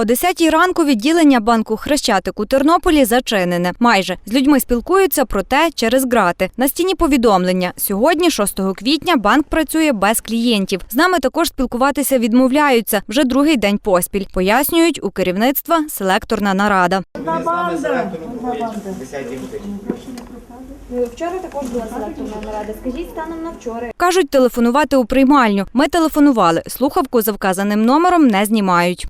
О 10-й ранку відділення банку Хрещатик у Тернополі зачинене. Майже з людьми спілкуються, проте через грати. На стіні повідомлення. Сьогодні, 6 квітня, банк працює без клієнтів. З нами також спілкуватися відмовляються вже другий день поспіль. Пояснюють у керівництва селекторна нарада. Вчора також була селекторна нарада. Скажіть станом на вчора. Кажуть, телефонувати у приймальню. Ми телефонували. Слухавку за вказаним номером не знімають.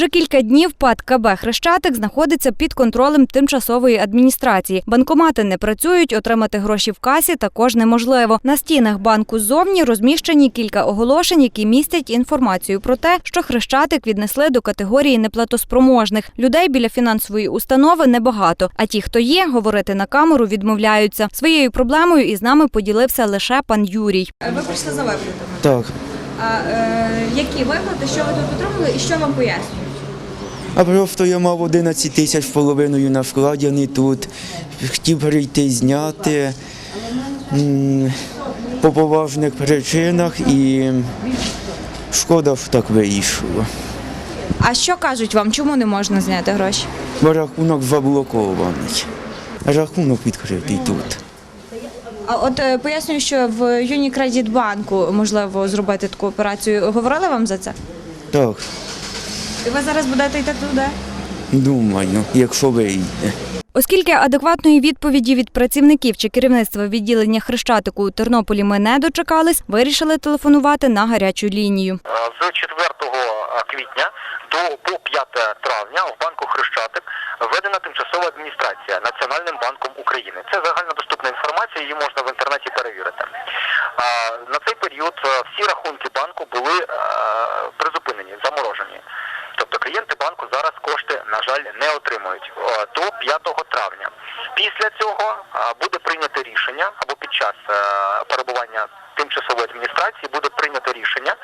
Вже кілька днів ПАД КБ Хрещатик знаходиться під контролем тимчасової адміністрації. Банкомати не працюють, отримати гроші в касі також неможливо. На стінах банку ззовні розміщені кілька оголошень, які містять інформацію про те, що Хрещатик віднесли до категорії неплатоспроможних. Людей біля фінансової установи небагато. А ті, хто є, говорити на камеру відмовляються. Своєю проблемою із нами поділився лише пан Юрій. Ви прийшли за виплатами. Так. А е, які виплати, що ви тут отримали і що вам пояснюють? А просто я мав 11 тисяч половиною на вкладені тут. Хотів перейти зняти по поважних причинах і шкода, що так вийшло. А що кажуть вам, чому не можна зняти гроші? Бо рахунок заблокований. Рахунок відкритий тут. А от е, пояснюю, що в Unicredit банку можливо зробити таку операцію. Говорили вам за це? Так, І ви зараз будете йти туди? думаю, якщо вийде. Оскільки адекватної відповіді від працівників чи керівництва відділення Хрещатику у Тернополі ми не дочекались, вирішили телефонувати на гарячу лінію. З 4 квітня до по 5 травня в банку Хрещатик введена тимчасова адміністрація Національним банком України. Це загальнодоступна інформація, її можна в інтернеті перевірити. На цей період е, всі рахунки банку були е, призупинені, заморожені. Тобто клієнти зараз кошти, на жаль, не отримують е, до 5 травня. Після цього е, буде прийнято рішення або під час е, перебування тимчасової адміністрації буде прийнято рішення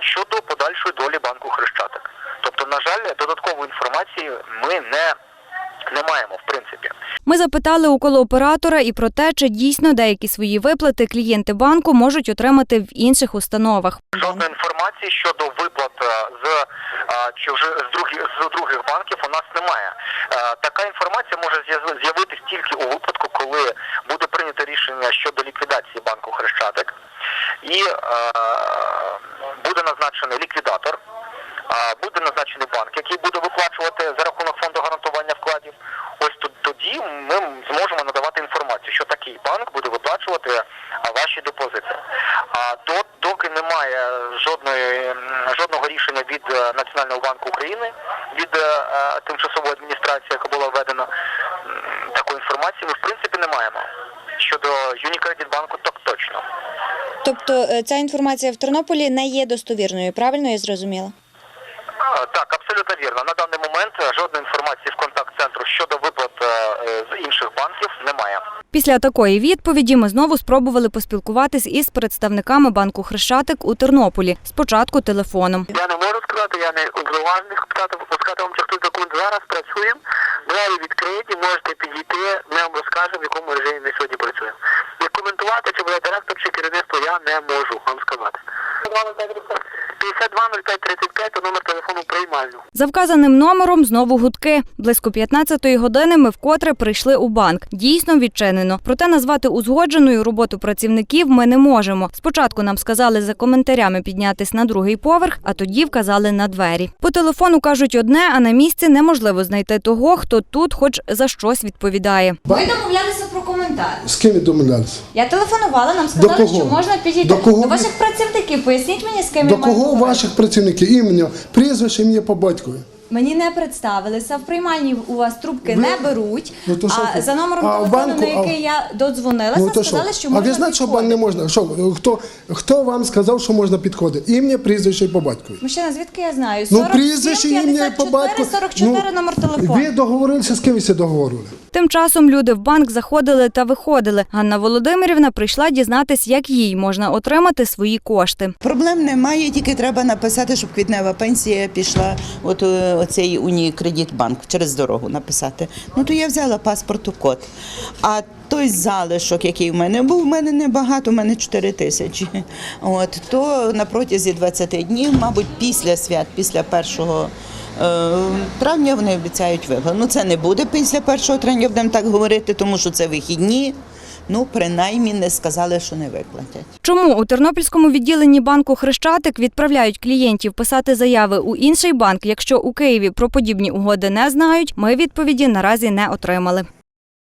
щодо подальшої долі банку Хрещатик. Тобто, на жаль, додаткової інформації ми не, не маємо в принципі. Ми запитали у колооператора і про те, чи дійсно деякі свої виплати клієнти банку можуть отримати в інших установах. Жодної інформації щодо виплат е, з е, чи вже з других з других банків у нас немає. Е, Така інформація може з'яв- з'явитись тільки у випадку, коли буде прийнято рішення щодо ліквідації банку Хрещатик, і буде назначений ліквідатор. Буде назначений банк, який буде виплачувати за рахунок фонду гарантування вкладів. Ось тут тоді ми зможемо надавати інформацію, що такий банк буде виплачувати а, ваші депозити. А до доки немає жодної жодного рішення від е, Національного банку України від е, е, тимчасової адміністрації, яка була введена, такої інформації ми в принципі не маємо. Щодо Unicredit банку, так точно. Тобто ця інформація в Тернополі не є достовірною, правильно я зрозуміла? А, Так, абсолютно вірно. На даний момент жодної інформації в контакт-центру щодо виплат е, е, з інших банків немає. Після такої відповіді ми знову спробували поспілкуватись із представниками банку Хрещатик у Тернополі. Спочатку телефоном. Я не можу сказати, я не уповноважений сказати, сказати вам, чи хто секунд. Зараз працюємо, двері відкриті, можете підійти, ми вам розкажемо, в якому режимі ми сьогодні працюємо. Коментувати, чи буде директор, чи керівництво, я не можу вам сказати. 520535 то номер телефону приймальну. За вказаним номером знову гудки. Близько 15-ї години ми вкотре прийшли у банк. Дійсно відчинено. Проте назвати узгодженою роботу працівників ми не можемо. Спочатку нам сказали за коментарями піднятись на другий поверх, а тоді вказали на двері. По телефону кажуть одне, а на місці неможливо знайти того, хто тут хоч за щось відповідає. Ви домовлялися про коментар. З ким ви домовлялися? Я телефонувала, нам До сказали, кого? що можна підійти До кого ви- ваших працівників. Поясніть мені, з ким До я маю кого говорити. ваших працівників? Ім'я, прізвище, ім'я по батькові. Мені не представилися. В приймальні у вас трубки Ви- не беруть. Ну, то що а ти? за номером А в телефону, банку- на а- який я додзвонилася, Ну то що? сказали, що А можна ви знаєте, що не можна? Що хто, хто вам сказав, що можна підходити? Ім'я, прізвище і по батькові. Мужчина, звідки я знаю? Ну, 47, прізвище, ім'я і по 54, батьку. 44 Ну, номер телефону. Ви договорилися, з ким ви це договорили? Тим часом люди в банк заходили та виходили. Ганна Володимирівна прийшла дізнатись, як їй можна отримати свої кошти. Проблем немає, тільки треба написати, щоб квітнева пенсія пішла от е, оцей Унікредитбанк через дорогу написати. Ну то я взяла паспорту код. А той залишок, який в мене був, в мене небагато, в мене 4 тисячі. От то на протязі 20 днів, мабуть, після свят, після першого. е, Травня вони обіцяють виплату. Ну це не буде після 1 травня, будемо так говорити, тому що це вихідні. Ну, принаймні не сказали, що не виплатять. Чому у Тернопільському відділенні банку Хрещатик відправляють клієнтів писати заяви у інший банк, якщо у Києві про подібні угоди не знають, ми відповіді наразі не отримали.